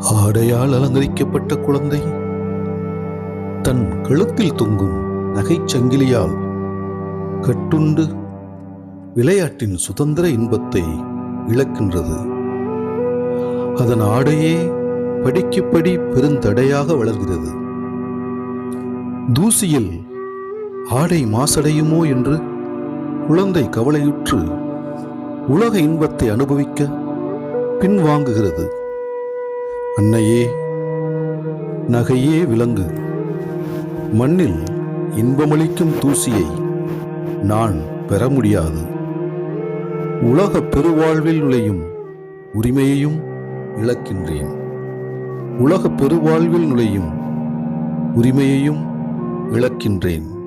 ஆடையால் அலங்கரிக்கப்பட்ட குழந்தை. தன் கழுத்தில் தொங்கும் நகைச்சங்கிலியால் கட்டுண்டு விளையாட்டின் சுதந்திர இன்பத்தை இழக்கின்றது. அதன் ஆடையே படிக்குப்படி பெருந்தடையாக வளர்கிறது. தூசியில் ஆடை மாசடையுமோ என்று குழந்தை கவலையுற்று உலக இன்பத்தை அனுபவிக்க பின்வாங்குகிறது. அன்னையே நகையே விலங்கு. மண்ணில் இன்பமளிக்கும் தூசியை நான் பெற முடியாது. உலக பெருவாழ்வில் நுழையும் உரிமையையும் இழக்கின்றேன். உலக பெருவாழ்வில் நுழையும் உரிமையையும் இழக்கின்றேன்.